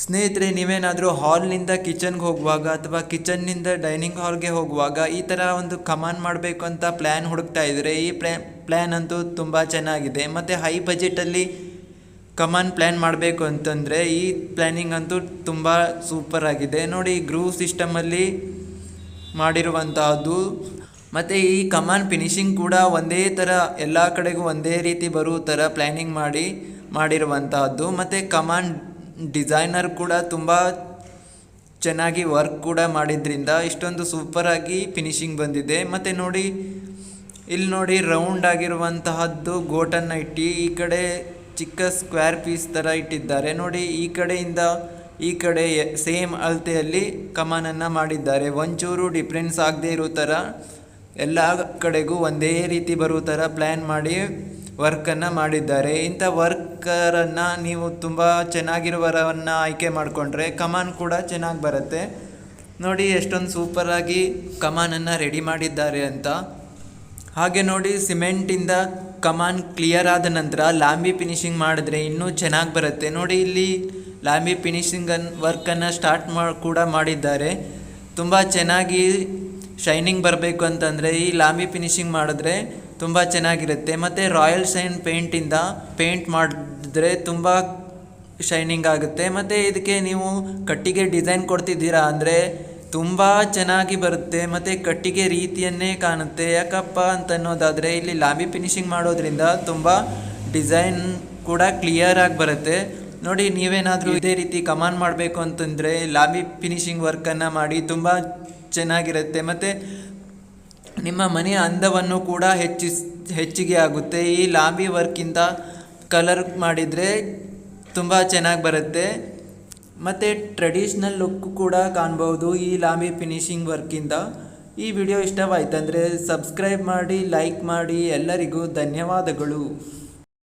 ಸ್ನೇಹಿತರೆ, ನೀವೇನಾದರೂ ಹಾಲ್ನಿಂದ ಕಿಚನ್ಗೆ ಹೋಗುವಾಗ ಅಥವಾ ಕಿಚನ್ನಿಂದ ಡೈನಿಂಗ್ ಹಾಲ್ಗೆ ಹೋಗುವಾಗ ಈ ಥರ ಒಂದು ಕಮಾನ್ ಮಾಡಬೇಕು ಅಂತ ಪ್ಲ್ಯಾನ್ ಹುಡುಕ್ತಾ ಇದ್ದರೆ ಈ ಪ್ಲ್ಯಾ ಪ್ಲ್ಯಾನ್ ಅಂತೂ ತುಂಬ ಚೆನ್ನಾಗಿದೆ. ಮತ್ತು ಹೈ ಬಜೆಟಲ್ಲಿ ಕಮಾನ್ ಪ್ಲ್ಯಾನ್ ಮಾಡಬೇಕು ಅಂತಂದರೆ ಈ ಪ್ಲ್ಯಾನಿಂಗ್ ಅಂತೂ ತುಂಬ ಸೂಪರ್ ಆಗಿದೆ. ನೋಡಿ, ಗ್ರೂ ಸಿಸ್ಟಮಲ್ಲಿ ಮಾಡಿರುವಂತಹದ್ದು. ಮತ್ತು ಈ ಕಮಾನ್ ಫಿನಿಶಿಂಗ್ ಕೂಡ ಒಂದೇ ಥರ ಎಲ್ಲ ಕಡೆಗೂ ಒಂದೇ ರೀತಿ ಬರುವ ಥರ ಪ್ಲ್ಯಾನಿಂಗ್ ಮಾಡಿ, ಮಾಡಿರುವಂತಹದ್ದು. ಮತ್ತು ಕಮಾನ್ ಡಿಸೈನರ್ ಕೂಡ ತುಂಬ ಚೆನ್ನಾಗಿ ವರ್ಕ್ ಕೂಡ ಮಾಡಿದ್ರಿಂದ ಇಷ್ಟೊಂದು ಸೂಪರಾಗಿ ಫಿನಿಶಿಂಗ್ ಬಂದಿದೆ. ಮತ್ತು ನೋಡಿ, ಇಲ್ಲಿ ನೋಡಿ ರೌಂಡ್ ಆಗಿರುವಂತಹದ್ದು ಗೋಟನ್ನು ಇಟ್ಟು ಈ ಕಡೆ ಚಿಕ್ಕ ಸ್ಕ್ವೇರ್ ಪೀಸ್ ಥರ ಇಟ್ಟಿದ್ದಾರೆ. ನೋಡಿ, ಈ ಕಡೆಯಿಂದ ಈ ಕಡೆ ಸೇಮ್ ಅಳತೆಯಲ್ಲಿ ಕಮಾನನ್ನು ಮಾಡಿದ್ದಾರೆ. ಒಂಚೂರು ಡಿಫ್ರೆನ್ಸ್ ಆಗದೇ ಇರೋ ಥರ ಎಲ್ಲ ಕಡೆಗೂ ಒಂದೇ ರೀತಿ ಬರೋ ಥರ ಪ್ಲ್ಯಾನ್ ಮಾಡಿ ವರ್ಕನ್ನು ಮಾಡಿದ್ದಾರೆ. ಇಂಥ ವರ್ಕರನ್ನು ನೀವು ತುಂಬ ಚೆನ್ನಾಗಿರುವವರನ್ನು ಆಯ್ಕೆ ಮಾಡಿಕೊಂಡ್ರೆ ಕಮಾನ್ ಕೂಡ ಚೆನ್ನಾಗಿ ಬರುತ್ತೆ. ನೋಡಿ ಎಷ್ಟೊಂದು ಸೂಪರಾಗಿ ಕಮಾನನ್ನು ರೆಡಿ ಮಾಡಿದ್ದಾರೆ ಅಂತ. ಹಾಗೆ ನೋಡಿ ಸಿಮೆಂಟಿಂದ ಕಮಾನ್ ಕ್ಲಿಯರ್ ಆದ ನಂತರ ಲಾಂಬಿ ಫಿನಿಶಿಂಗ್ ಮಾಡಿದ್ರೆ ಇನ್ನೂ ಚೆನ್ನಾಗಿ ಬರುತ್ತೆ. ನೋಡಿ ಇಲ್ಲಿ ಲಾಂಬಿ ಫಿನಿಶಿಂಗನ್ನು ವರ್ಕನ್ನು ಸ್ಟಾರ್ಟ್ ಮಾಡಿ ಕೂಡ ಮಾಡಿದ್ದಾರೆ. ತುಂಬ ಚೆನ್ನಾಗಿ ಶೈನಿಂಗ್ ಬರಬೇಕು ಅಂತಂದರೆ ಈ ಲಾಮಿ ಫಿನಿಶಿಂಗ್ ಮಾಡಿದ್ರೆ ತುಂಬ ಚೆನ್ನಾಗಿರುತ್ತೆ. ಮತ್ತು ರಾಯಲ್ ಶೈನ್ ಪೇಂಟಿಂದ ಪೇಂಟ್ ಮಾಡಿದ್ರೆ ತುಂಬ ಶೈನಿಂಗ್ ಆಗುತ್ತೆ. ಮತ್ತು ಇದಕ್ಕೆ ನೀವು ಕಟ್ಟಿಗೆ ಡಿಸೈನ್ ಕೊಡ್ತಿದ್ದೀರಾ ಅಂದರೆ ತುಂಬ ಚೆನ್ನಾಗಿ ಬರುತ್ತೆ. ಮತ್ತು ಕಟ್ಟಿಗೆ ರೀತಿಯನ್ನೇ ಕಾಣುತ್ತೆ. ಯಾಕಪ್ಪ ಅಂತ ಅನ್ನೋದಾದರೆ ಇಲ್ಲಿ ಲಾಂಬಿ ಫಿನಿಶಿಂಗ್ ಮಾಡೋದ್ರಿಂದ ತುಂಬ ಡಿಸೈನ್ ಕೂಡ ಕ್ಲಿಯರ್ ಆಗಿ ಬರುತ್ತೆ. ನೋಡಿ, ನೀವೇನಾದರೂ ಇದೇ ರೀತಿ ಕಮಾನ್ ಮಾಡಬೇಕು ಅಂತಂದರೆ ಲಾಬಿ ಫಿನಿಶಿಂಗ್ ವರ್ಕನ್ನು ಮಾಡಿ ತುಂಬ ಚೆನ್ನಾಗಿರುತ್ತೆ. ಮತ್ತು ನಿಮ್ಮ ಮನೆಯ ಅಂದವನ್ನು ಕೂಡ ಹೆಚ್ಚಿಸ್ ಹೆಚ್ಚಿಗೆ ಆಗುತ್ತೆ. ಈ ಲಾಂಬಿ ವರ್ಕಿಂದ ಕಲರ್ ಮಾಡಿದರೆ ತುಂಬ ಚೆನ್ನಾಗಿ ಬರುತ್ತೆ. ಮತ್ತು ಟ್ರೆಡಿಷ್ನಲ್ ಲುಕ್ ಕೂಡ ಕಾಣ್ಬೋದು ಈ ಲಾಂಬಿ ಫಿನಿಶಿಂಗ್ ವರ್ಕಿಂದ ಈ ವಿಡಿಯೋ ಇಷ್ಟವಾಯ್ತಂದರೆ ಸಬ್ಸ್ಕ್ರೈಬ್ ಮಾಡಿ, ಲೈಕ್ ಮಾಡಿ ಎಲ್ಲರಿಗೂ ಧನ್ಯವಾದಗಳು.